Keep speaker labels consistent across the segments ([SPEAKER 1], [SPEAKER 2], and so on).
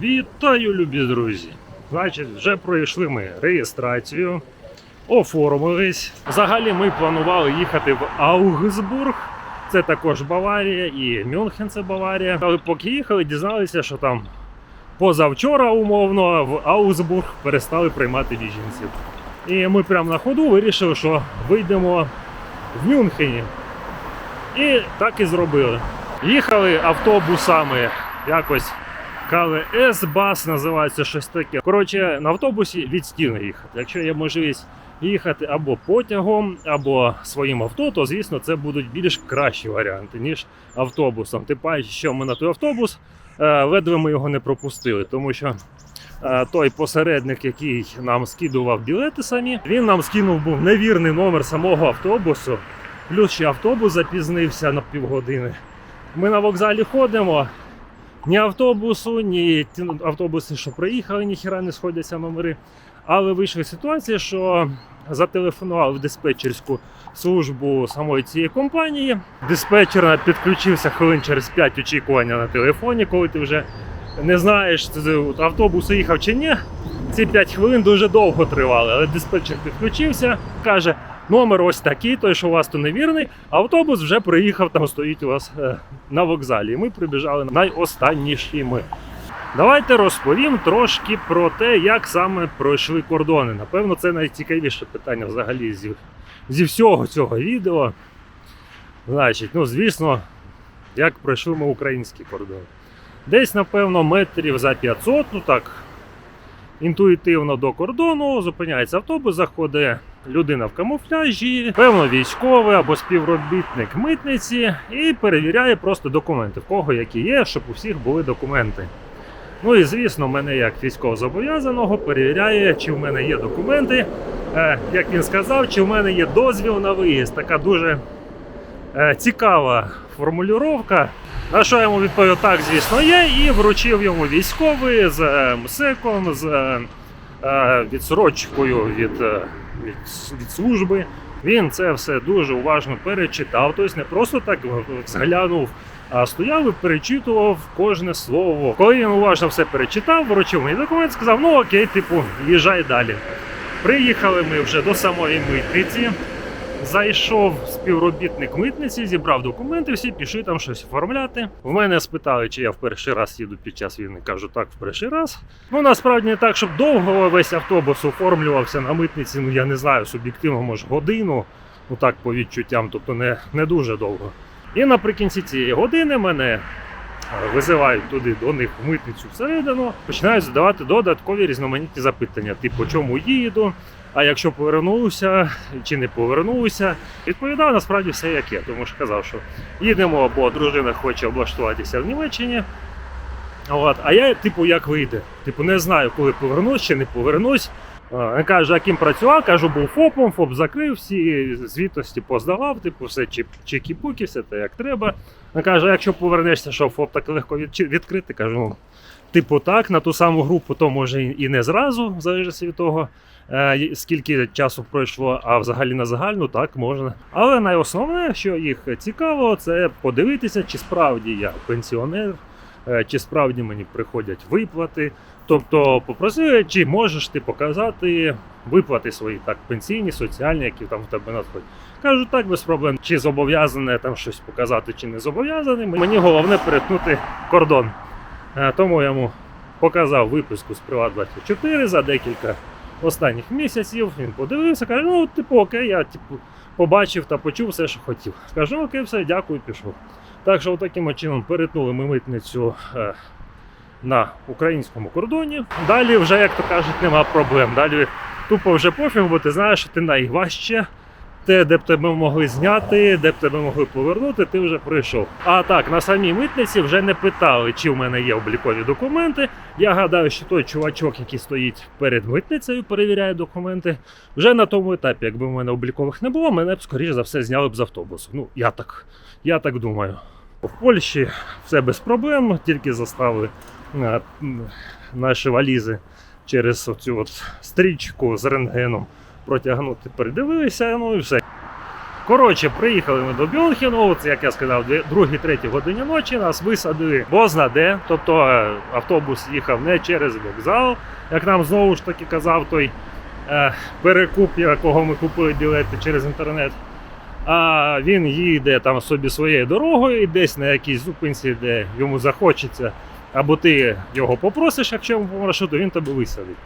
[SPEAKER 1] Вітаю, любі друзі! Значить, вже пройшли ми реєстрацію, оформились. Взагалі ми планували їхати в Аугсбург. Це також Баварія і Мюнхен це Баварія. Але поки їхали, дізналися, що там позавчора, умовно, в Аугсбург перестали приймати біженців. І ми прямо на ходу вирішили, що вийдемо в Мюнхені. І так і зробили. Їхали автобусами якось КЛС бас називається щось таке. Коротше, на автобусі від стіни їхати. Якщо є можливість їхати або потягом, або своїм авто, то звісно це будуть більш кращі варіанти, ніж автобусом. Тим паче, що ми на той автобус е, ледве ми його не пропустили, тому що. е, Той посередник, який нам скидував білети самі, він нам скинув був невірний номер самого автобусу. Плюс ще автобус запізнився на півгодини. Ми на вокзалі ходимо, ні автобусу, ні ті автобуси, що приїхали, ніхіра не сходяться номери. Але вийшла ситуація, що зателефонували в диспетчерську службу самої цієї компанії. Диспетчер підключився хвилин через 5 очікування на телефоні, коли ти вже не знаєш, автобус їхав чи ні. Ці 5 хвилин дуже довго тривали, але диспетчер підключився, каже, номер ось такий, той, що у вас то невірний. Автобус вже приїхав, там стоїть у вас е, на вокзалі. І ми прибіжали найостаннішими. Давайте розповім трошки про те, як саме пройшли кордони. Напевно, це найцікавіше питання взагалі зі, зі всього цього відео. Значить, ну звісно, як пройшли ми українські кордони. Десь, напевно, метрів за 500, ну так, інтуїтивно до кордону, зупиняється автобус, заходить людина в камуфляжі, певно, військовий або співробітник митниці, і перевіряє просто документи, в кого які є, щоб у всіх були документи. Ну і звісно, мене як військовозобов'язаного перевіряє, чи в мене є документи. Е, як він сказав, чи в мене є дозвіл на виїзд. Така дуже е, цікава формулювання. На що я йому відповів, так, звісно, є, і вручив йому військовий з МСЕКом, з е, е, відсрочкою від, від, від служби. Він це все дуже уважно перечитав. Тобто не просто так зглянув, а стояв і перечитував кожне слово. Коли він уважно все перечитав, вручив мені документ, сказав: ну окей, типу, їжджай далі. Приїхали ми вже до самої митниці. Зайшов співробітник митниці, зібрав документи, всі пішли там щось оформляти. В мене спитали, чи я в перший раз їду під час війни. Кажу, так, в перший раз. Ну насправді не так, щоб довго весь автобус оформлювався на митниці. Ну я не знаю, суб'єктивно, може годину. Ну так, по відчуттям, тобто не, не дуже довго. І наприкінці цієї години мене е, визивають туди до них в митницю всередину, починають задавати додаткові різноманітні запитання, типу, чому їду, а якщо повернувся чи не повернувся, відповідав насправді все як є, тому що казав, що їдемо, бо дружина хоче облаштуватися в Німеччині. От, а я, типу, як вийде? Типу, не знаю, коли повернусь чи не повернусь. Каже, а працював, кажу, був ФОПом, ФОП закрив, всі звітності поздавав, типу, все чекі-пуки, все те як треба. Він каже, а якщо повернешся, що ФОП так легко відкрити, кажу, ну, типу так, на ту саму групу, то може і не зразу, в залежності від того, скільки часу пройшло, а взагалі на загальну так можна. Але найосновне, що їх цікаво, це подивитися, чи справді я пенсіонер, е, чи справді мені приходять виплати. Тобто попросили, чи можеш ти показати виплати свої так пенсійні, соціальні, які там в тебе надходять. Кажу, так без проблем. Чи зобов'язаний там щось показати, чи не зобов'язаний. Мені головне перетнути кордон. Е, Тому я йому показав виписку з Приват24 за декілька останніх місяців. Він подивився, каже, ну, типу, окей, я типу, побачив та почув все, що хотів. Кажу, окей, все, дякую, пішов. Так що таким чином перетнули ми митницю е, на українському кордоні. Далі вже, як то кажуть, нема проблем. Далі тупо вже пофіг, бо ти знаєш, що ти найважче. Те, де б тебе могли зняти, де б тебе могли повернути, ти вже прийшов. А так, на самій митниці вже не питали, чи в мене є облікові документи. Я гадаю, що той чувачок, який стоїть перед митницею, перевіряє документи. Вже на тому етапі, якби в мене облікових не було, мене б скоріш за все зняли б з автобусу. Ну, я так, я так думаю. В Польщі все без проблем, тільки заставили е, наші валізи через цю от стрічку з рентгеном протягнути, передивилися, ну і все. Коротше, приїхали ми до Бюнхену, це як я сказав, 2-3 годині ночі нас висадили бозна де. Тобто е, автобус їхав не через вокзал, як нам знову ж таки казав той е, перекуп, якого ми купили білети через інтернет. А він їде там собі своєю дорогою, і десь на якійсь зупинці, де йому захочеться, або ти його попросиш, якщо йому по маршруту, він тебе висадить.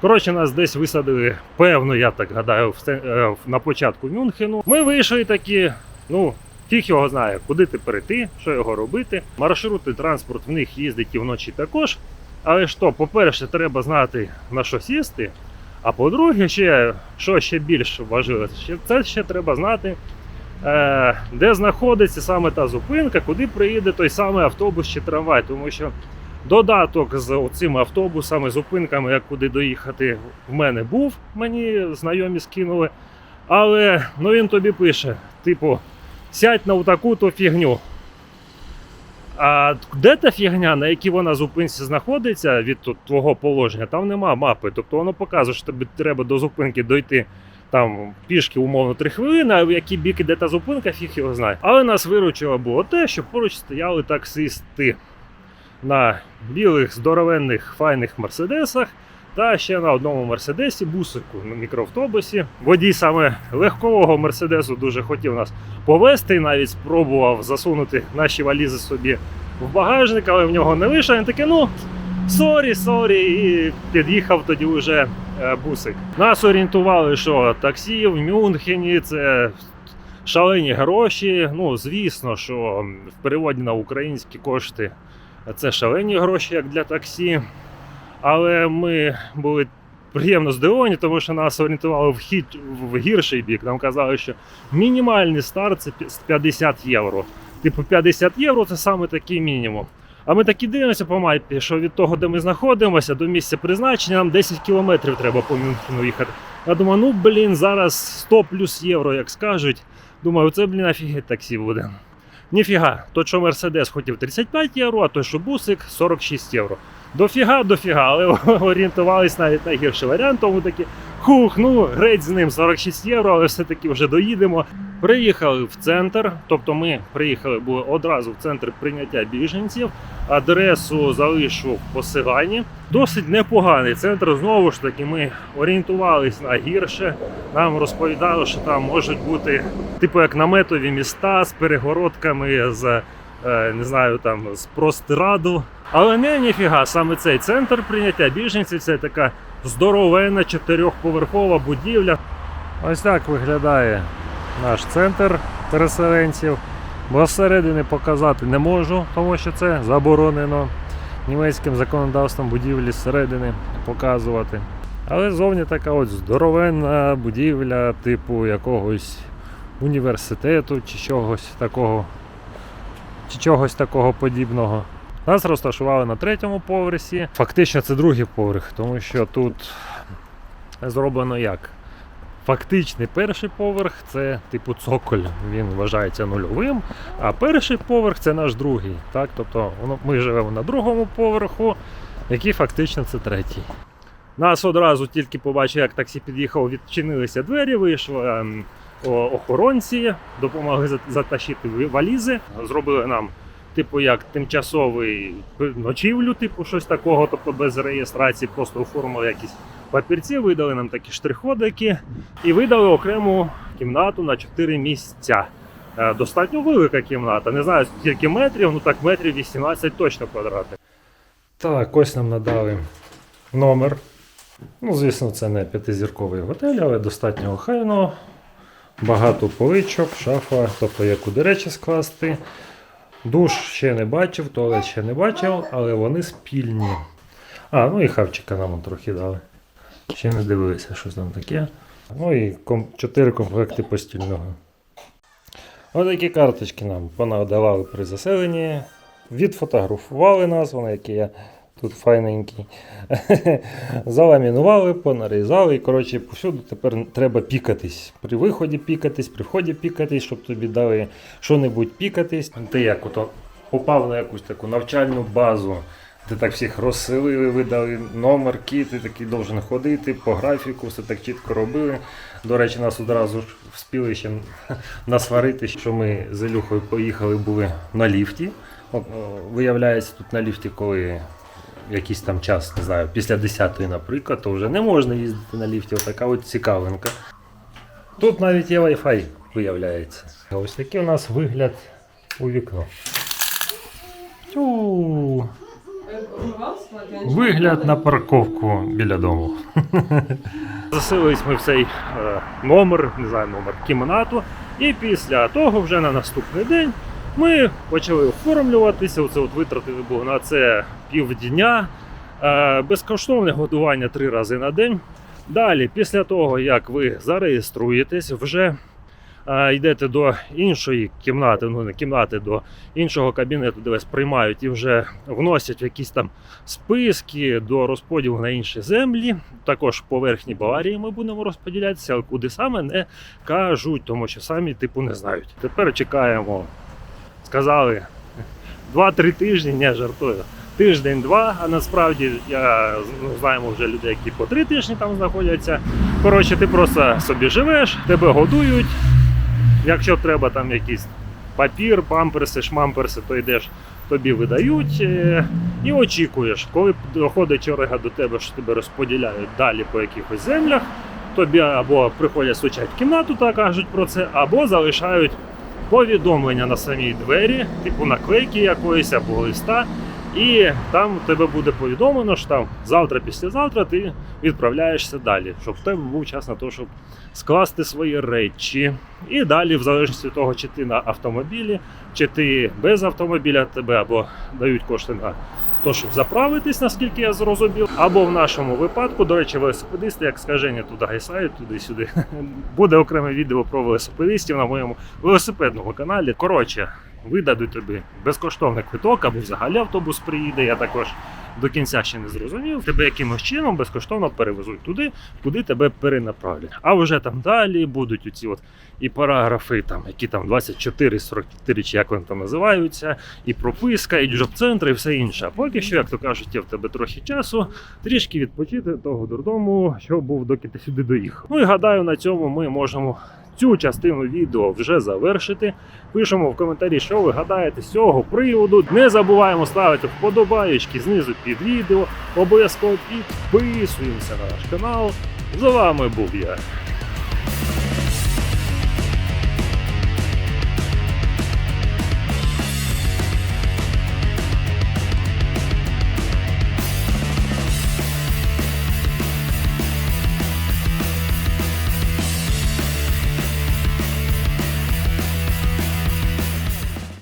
[SPEAKER 1] Коротше, нас десь висадили, певно, я так гадаю, е, на початку Мюнхену. Ми вийшли такі, ну, фіг його знає, куди ти перейти, що його робити. Маршрути, транспорт в них їздить і вночі також. Але що, по-перше, треба знати на що сісти. А по-друге, ще, що ще більш важливо, це ще треба знати, е, де знаходиться саме та зупинка, куди приїде той самий автобус чи трамвай. Тому що додаток з цими автобусами, зупинками, як куди доїхати, в мене був, мені знайомі скинули. Але ну, він тобі пише: типу, сядь на таку-то фігню. А де та фігня, на якій вона зупинці знаходиться від твого положення, там нема мапи. Тобто воно показує, що тобі треба до зупинки дойти там пішки умовно 3 хвилини, а в який бік іде та зупинка, фіг його знає. Але нас виручило було те, що поруч стояли таксисти на білих здоровенних файних мерседесах. Та ще на одному мерседесі, бусику на мікроавтобусі. Водій саме легкового мерседесу дуже хотів нас повезти навіть спробував засунути наші валізи собі в багажник, але в нього не вийшло. Він такий, ну сорі, сорі, і під'їхав тоді вже е, бусик. Нас орієнтували, що таксі в Мюнхені це шалені гроші. Ну, звісно, що в переводі на українські кошти це шалені гроші, як для таксі. Але ми були приємно здивовані, тому що нас орієнтували в, хід, в гірший бік. Нам казали, що мінімальний старт це 50 євро. Типу 50 євро це саме такий мінімум. А ми такі дивимося по мапі, що від того, де ми знаходимося, до місця призначення, нам 10 кілометрів треба по Мюнхену їхати. Я думаю, ну блін, зараз 100 плюс євро, як скажуть. Думаю, це, блін, офігеть таксі буде. Ніфіга, то що Мерседес хотів 35 євро, а той, що бусик 46 євро. Дофіга, дофіга, але орієнтувались навіть на варіант, тому такі хух, ну греть з ним 46 євро, але все-таки вже доїдемо. Приїхали в центр, тобто ми приїхали були одразу в центр прийняття біженців. Адресу залишу в посиланні. Досить непоганий центр. Знову ж таки, ми орієнтувались на гірше. Нам розповідали, що там можуть бути типу як наметові міста з перегородками, з е, не знаю, там з простираду. Але не ніфіга, саме цей центр прийняття біженців це така здоровенна чотирьохповерхова будівля. Ось так виглядає наш центр переселенців. Бо зсередини показати не можу, тому що це заборонено німецьким законодавством будівлі зсередини показувати. Але зовні така от здоровенна будівля, типу якогось університету чи чогось такого, чи чогось такого подібного. Нас розташували на третьому поверсі. Фактично це другий поверх, тому що тут зроблено як? Фактичний перший поверх це типу цоколь, він вважається нульовим. А перший поверх це наш другий. Так? Тобто ми живемо на другому поверху, який фактично це третій. Нас одразу тільки побачив, як таксі під'їхав, відчинилися двері, вийшли ем, охоронці, допомогли затащити валізи, зробили нам. Типу, як тимчасовий ночівлю, типу щось такого, тобто без реєстрації, просто оформили якісь папірці, видали нам такі штрих-кодики і видали окрему кімнату на 4 місця. Е, Достатньо велика кімната. Не знаю скільки метрів, ну так метрів 18 точно квадратних. Так, ось нам надали номер. Ну, звісно, це не п'ятизірковий готель, але достатньо охайно. Багато поличок, шафа, тобто є куди речі скласти. Душ ще не бачив, туалет ще не бачив, але вони спільні. А, ну і хавчика нам трохи дали. Ще не дивилися, що там таке. Ну і ком- 4 комплекти постільного. Ось такі карточки нам понадавали при заселенні. Відфотографували нас, вони які я тут файненький. Заламінували, понарізали. І коротше, повсюди тепер треба пікатись. При виході пікатись, при вході пікатись, щоб тобі дали що-небудь пікатись. Ти як ото попав на якусь таку навчальну базу Ти так всіх розселили, видали номер, кіт, ти такий должен ходити по графіку, все так чітко робили. До речі, нас одразу ж вспіли ще насварити, що ми з Ілюхою поїхали були на ліфті. От, виявляється, тут на ліфті, коли якийсь там час, не знаю, після 10-ї, наприклад, то вже не можна їздити на ліфті. Отака от цікавинка. Тут навіть є Wi-Fi, виявляється. Ось такий у нас вигляд у вікно. Тю. Вигляд на парковку біля дому. Заселились ми в цей е, номер, не знаю, номер кімнату. І після того, вже на наступний день, ми почали оформлюватися. Оце от витратили було на це півдня. Е, безкоштовне годування три рази на день. Далі, після того, як ви зареєструєтесь, вже йдете до іншої кімнати, ну не кімнати, до іншого кабінету, де вас приймають і вже вносять в якісь там списки до розподілу на інші землі. Також по верхній Баварії ми будемо розподілятися, але куди саме не кажуть, тому що самі типу не знають. Тепер чекаємо. Сказали 2-3 тижні, не жартую. Тиждень-два, а насправді я ну, знаємо вже людей, які по три тижні там знаходяться. Коротше, ти просто собі живеш, тебе годують. Якщо треба там якийсь папір, памперси, шмамперси, то йдеш, тобі видають е, і очікуєш, коли доходить черга до тебе, що тебе розподіляють далі по якихось землях, тобі або приходять стучать в кімнату та кажуть про це, або залишають повідомлення на самій двері, типу наклейки якоїсь або листа. І там тебе буде повідомлено, що там завтра, післязавтра ти відправляєшся далі, щоб в тебе був час на те, щоб скласти свої речі. І далі, в залежності від того, чи ти на автомобілі, чи ти без автомобіля тебе або дають кошти на те, щоб заправитись, наскільки я зрозумів. Або в нашому випадку, до речі, велосипедисти, як скаження туди гайсають, туди-сюди. Буде окреме відео про велосипедистів на моєму велосипедному каналі. Коротше, видадуть тобі безкоштовний квиток, або взагалі автобус приїде. Я також до кінця ще не зрозумів. Тебе якимось чином безкоштовно перевезуть туди, куди тебе перенаправлять. А вже там далі будуть оці от і параграфи, там, які там 24, 44, чи як вони там називаються, і прописка, і джоб-центри, і все інше. Поки що, як то кажуть, є в тебе трохи часу, трішки відпочити того дурдому, що був, доки ти сюди доїхав. Ну і гадаю, на цьому ми можемо. Цю частину відео вже завершити. Пишемо в коментарі, що ви гадаєте з цього приводу. Не забуваємо ставити вподобаєчки знизу під відео. Обов'язково підписуємося на наш канал. З вами був я,